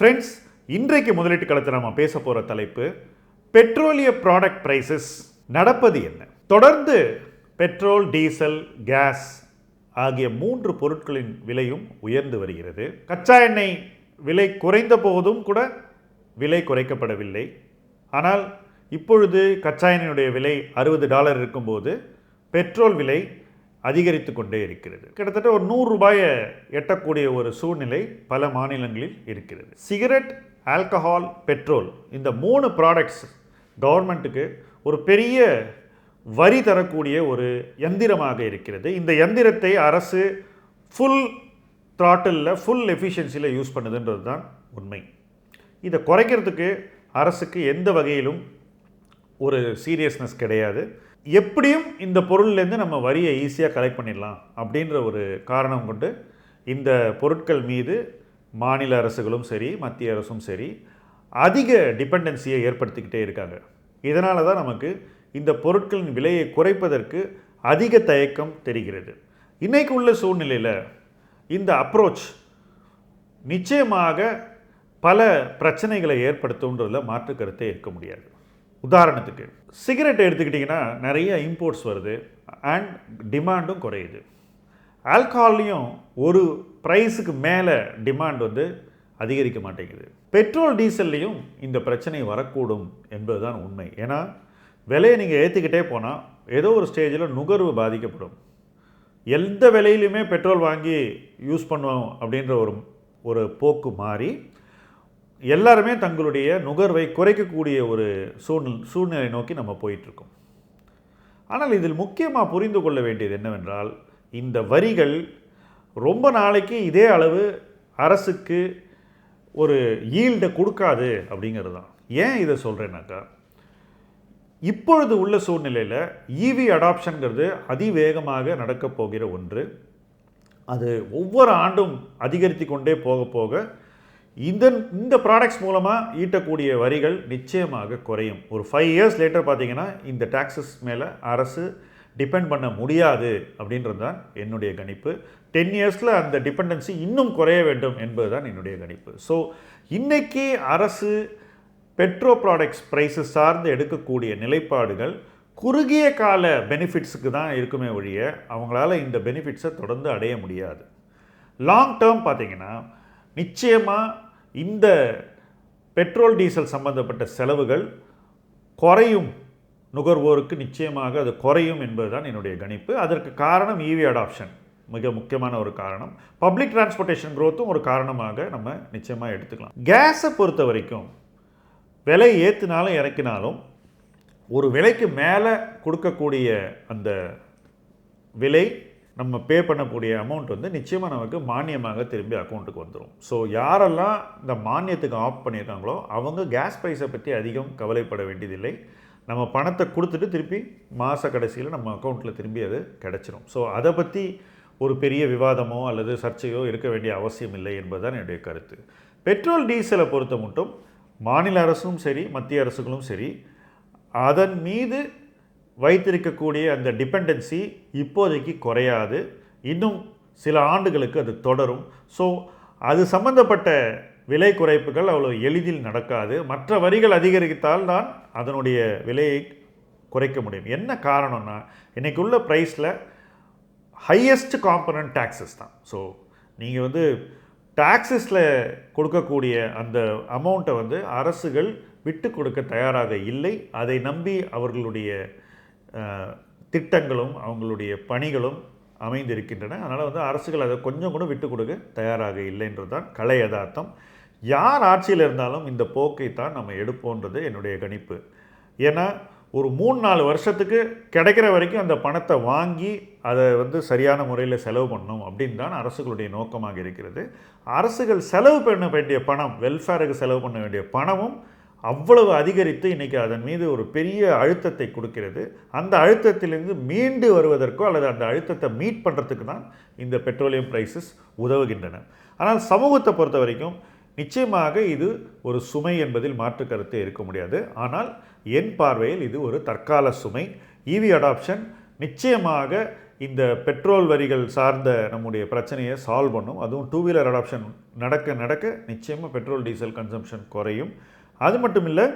Friends இன்றைக்கு முதலீட்டு களத்தில் நம்ம பேச போகிற தலைப்பு பெட்ரோலிய ப்ராடக்ட் ப்ரைஸஸ் நடப்பது என்ன? தொடர்ந்து பெட்ரோல் டீசல் கேஸ் ஆகிய மூன்று பொருட்களின் விலையும் உயர்ந்து வருகிறது. கச்சா எண்ணெய் விலை குறைந்த போதும் கூட விலை குறைக்கப்படவில்லை. ஆனால் இப்பொழுது கச்சா எண்ணெயுடைய விலை அறுபது டாலர் இருக்கும்போது பெட்ரோல் விலை அதிகரித்து கொண்டே இருக்கிறது. கிட்டத்தட்ட ஒரு நூறு ரூபாயை எட்டக்கூடிய ஒரு சூழ்நிலை பல மாநிலங்களில் இருக்கிறது. சிகரெட் ஆல்கஹால் பெட்ரோல் இந்த மூணு ப்ராடக்ட்ஸ் கவர்மெண்ட்டுக்கு ஒரு பெரிய வரி தரக்கூடிய ஒரு எந்திரமாக இருக்கிறது. இந்த எந்திரத்தை அரசு ஃபுல் த்ராட்டிலில் ஃபுல் எஃபிஷியன்சியில் யூஸ் பண்ணுதுன்றது தான் உண்மை. இதை குறைக்கிறதுக்கு அரசுக்கு எந்த வகையிலும் ஒரு சீரியஸ்னஸ் கிடையாது. எப்படியும் இந்த பொருள்லேருந்து நம்ம வரியை ஈஸியாக கலெக்ட் பண்ணிடலாம் அப்படின்ற ஒரு காரணம் கொண்டு இந்த பொருட்கள் மீது மாநில அரசுகளும் சரி மத்திய அரசும் சரி அதிக டிபெண்டன்சியை ஏற்படுத்திக்கிட்டே இருக்காங்க. இதனால தான் நமக்கு இந்த பொருட்களின் விலையை குறைப்பதற்கு அதிக தயக்கம் தெரிகிறது. இன்றைக்கு உள்ள சூழ்நிலையில் இந்த அப்ரோச் நிச்சயமாக பல பிரச்சனைகளை ஏற்படுத்தும்ன்றதில் மாற்று கருத்தை இருக்க முடியாது. உதாரணத்துக்கு சிகரெட் எடுத்துக்கிட்டிங்கன்னா நிறைய இம்போர்ட்ஸ் வருது அண்ட் டிமாண்டும் குறையுது. ஆல்கஹால்லையும் ஒரு ப்ரைஸுக்கு மேலே டிமாண்ட் வந்து அதிகரிக்க மாட்டேங்குது. பெட்ரோல் டீசல்லையும் இந்த பிரச்சனை வரக்கூடும் என்பதுதான் உண்மை. ஏன்னா விலையை நீங்கள் ஏற்றிக்கிட்டே போனால் ஏதோ ஒரு ஸ்டேஜில் நுகர்வு பாதிக்கப்படும். எந்த விலையிலுமே பெட்ரோல் வாங்கி யூஸ் பண்ணுவோம் அப்படின்ற ஒரு ஒரு போக்கு மாறி எல்லாருமே தங்களுடைய நுகர்வை குறைக்கக்கூடிய ஒரு சூழ்நிலை சூழ்நிலை நோக்கி நம்ம போயிட்டுருக்கோம். ஆனால் இதில் முக்கியமாக புரிந்து கொள்ள வேண்டியது என்னவென்றால் இந்த வரிகள் ரொம்ப நாளைக்கு இதே அளவு அரசுக்கு ஒரு ஈல்டை கொடுக்காது அப்படிங்கிறது தான். ஏன் இதை சொல்கிறேன்னாக்கா இப்பொழுது உள்ள சூழ்நிலையில் ஈவி அடாப்ஷன்கிறது அதிவேகமாக நடக்கப் போகிற ஒன்று. அது ஒவ்வொரு ஆண்டும் அதிகரித்து கொண்டே போக போக இந்த இந்த ப்ராடக்ட்ஸ் மூலமாக ஈட்டக்கூடிய வரிகள் நிச்சயமாக குறையும். ஒரு ஃபைவ் இயர்ஸ் லேட்டர் பார்த்தீங்கன்னா இந்த டேக்ஸஸ் மேலே அரசு டிபெண்ட் பண்ண முடியாது அப்படின்றது தான் என்னுடைய கணிப்பு. டென் இயர்ஸில் அந்த டிபெண்டன்சி இன்னும் குறைய வேண்டும் என்பது தான் என்னுடைய கணிப்பு. ஸோ இன்றைக்கி அரசு பெட்ரோ ப்ராடக்ட்ஸ் ப்ரைஸஸ் சார்ந்து எடுக்கக்கூடிய நிலைப்பாடுகள் குறுகிய கால பெனிஃபிட்ஸுக்கு தான் இருக்குமே ஒழிய அவங்களால இந்த பெனிஃபிட்ஸை தொடர்ந்து அடைய முடியாது. லாங் டேர்ம் பார்த்திங்கன்னா நிச்சயமாக இந்த பெட்ரோல் டீசல் சம்பந்தப்பட்ட செலவுகள் குறையும் நுகர்வோருக்கு நிச்சயமாக அது குறையும் என்பதுதான் என்னுடைய கணிப்பு. அதற்கு காரணம் ஈவி அடாப்ஷன் மிக முக்கியமான ஒரு காரணம். பப்ளிக் டிரான்ஸ்போர்ட்டேஷன் குரோத்தும் ஒரு காரணமாக நம்ம நிச்சயமாக எடுத்துக்கலாம். கேஸை பொறுத்த வரைக்கும் விலை ஏற்றினாலும் இறக்கினாலும் ஒரு விலைக்கு மேலே கொடுக்கக்கூடிய அந்த விலை நம்ம பே பண்ணக்கூடிய அமௌண்ட் வந்து நிச்சயமாக நமக்கு மானியமாக திரும்பி அக்கௌண்ட்டுக்கு வந்துடும் ஸோ யாரெல்லாம் இந்த மானியத்துக்கு ஆஃப் பண்ணியிருக்காங்களோ அவங்க கேஸ் ப்ரைஸை பற்றி அதிகம் கவலைப்பட வேண்டியதில்லை. நம்ம பணத்தை கொடுத்துட்டு திருப்பி மாத கடைசியில் நம்ம அக்கௌண்ட்டில் திரும்பி அது கிடச்சிரும். ஸோ அதை பற்றி ஒரு பெரிய விவாதமோ அல்லது சர்ச்சையோ இருக்க வேண்டிய அவசியம் இல்லை என்பதுதான் என்னுடைய கருத்து. பெட்ரோல் டீசலை பொறுத்த மட்டும் மாநில அரசும் சரி மத்திய அரசுகளும் சரி அதன் மீது வைத்திருக்கக்கூடிய அந்த டிபெண்டன்சி இப்போதைக்கு குறையாது. இன்னும் சில ஆண்டுகளுக்கு அது தொடரும். ஸோ அது சம்பந்தப்பட்ட விலை குறைப்புகள் அவ்வளோ எளிதில் நடக்காது. மற்ற வரிகள் அதிகரித்தால் தான் அதனுடைய விலையை குறைக்க முடியும். என்ன காரணம்னா இன்னைக்கு உள்ள ப்ரைஸில் ஹையஸ்ட் காம்பனன்ட் டேக்ஸஸ் தான். ஸோ நீங்கள் வந்து டாக்ஸஸில் கொடுக்கக்கூடிய அந்த அமௌண்ட்டை வந்து அரசுகள் விட்டு கொடுக்க தயாராக இல்லை. அதை நம்பி அவர்களுடைய திட்டங்களும் அவங்களுடைய பணிகளும் அமைந்திருக்கின்றன. அதனால் வந்து அரசுகள் அதை கொஞ்சம் கூட விட்டு கொடுக்க தயாராக இல்லைன்றது தான் கலை யதார்த்தம். யார் ஆட்சியில் இருந்தாலும் இந்த போக்கை தான் நம்ம எடுப்போன்றது என்னுடைய கணிப்பு. ஏன்னா ஒரு மூணு நாலு வருஷத்துக்கு கிடைக்கிற வரைக்கும் அந்த பணத்தை வாங்கி அதை வந்து சரியான முறையில் செலவு பண்ணும் அப்படின்னு தான் அரசுகளுடைய நோக்கமாக இருக்கிறது. அரசுகள் செலவு பண்ண வேண்டிய பணம் வெல்ஃபேருக்கு செலவு பண்ண வேண்டிய பணமும் அவ்வளவு அதிகரித்து இன்றைக்கி அதன் மீது ஒரு பெரிய அழுத்தத்தை கொடுக்கிறது. அந்த அழுத்தத்திலிருந்து மீண்டு வருவதற்கோ அல்லது அந்த அழுத்தத்தை மீட் பண்ணுறதுக்கு தான் இந்த பெட்ரோலியம் ப்ரைஸஸ் உதவுகின்றன. ஆனால் சமூகத்தை பொறுத்த வரைக்கும் நிச்சயமாக இது ஒரு சுமை என்பதில் மாற்று கருத்தே இருக்க முடியாது. ஆனால் என் பார்வையில் இது ஒரு தற்கால சுமை. ஈவி அடாப்ஷன் நிச்சயமாக இந்த பெட்ரோல் வரிகள் சார்ந்த நம்முடைய பிரச்சனையை சால்வ் பண்ணும். அதுவும் டூ வீலர் அடாப்ஷன் நடக்க நடக்க நிச்சயமாக பெட்ரோல் டீசல் கன்சம்ஷன் குறையும். அது மட்டும் இல்லை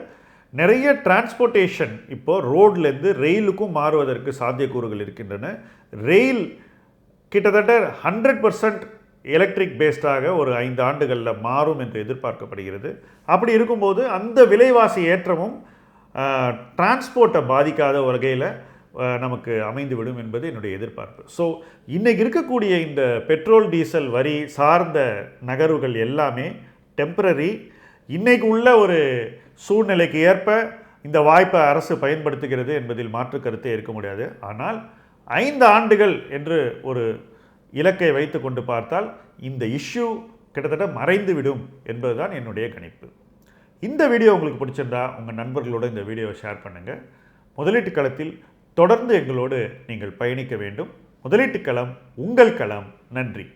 நிறைய டிரான்ஸ்போர்ட்டேஷன் இப்போது ரோட்லேருந்து ரெயிலுக்கும் மாறுவதற்கு சாத்தியக்கூறுகள் இருக்கின்றன. ரெயில் கிட்டத்தட்ட ஹண்ட்ரட் பர்சன்ட் எலக்ட்ரிக் பேஸ்டாக ஒரு ஐந்து ஆண்டுகளில் மாறும் என்று எதிர்பார்க்கப்படுகிறது. அப்படி இருக்கும்போது அந்த விலைவாசி ஏற்றமும் டிரான்ஸ்போர்ட்டை பாதிக்காத வகையில் நமக்கு அமைந்துவிடும் என்பது என்னுடைய எதிர்பார்ப்பு. ஸோ இன்றைக்கி இருக்கக்கூடிய இந்த பெட்ரோல் டீசல் வரி சார்ந்த நகர்வுகள் எல்லாமே டெம்பரரி இன்றைக்கு உள்ள ஒரு சூழ்நிலைக்கு ஏற்ப இந்த வாய்ப்பை அரசு பயன்படுத்துகிறது என்பதில் மாற்று கருத்தே இருக்க முடியாது. ஆனால் ஐந்து ஆண்டுகள் என்று ஒரு இலக்கை வைத்து கொண்டு பார்த்தால் இந்த இஷ்யூ கிட்டத்தட்ட மறைந்துவிடும் என்பதுதான் என்னுடைய கணிப்பு. இந்த வீடியோ உங்களுக்கு பிடிச்சிருந்தா உங்கள் நண்பர்களோடு இந்த வீடியோவை ஷேர் பண்ணுங்கள் முதலீட்டு களத்தில் தொடர்ந்து எங்களோடு நீங்கள் பயணிக்க வேண்டும். முதலீட்டு களம் உங்கள் களம். நன்றி.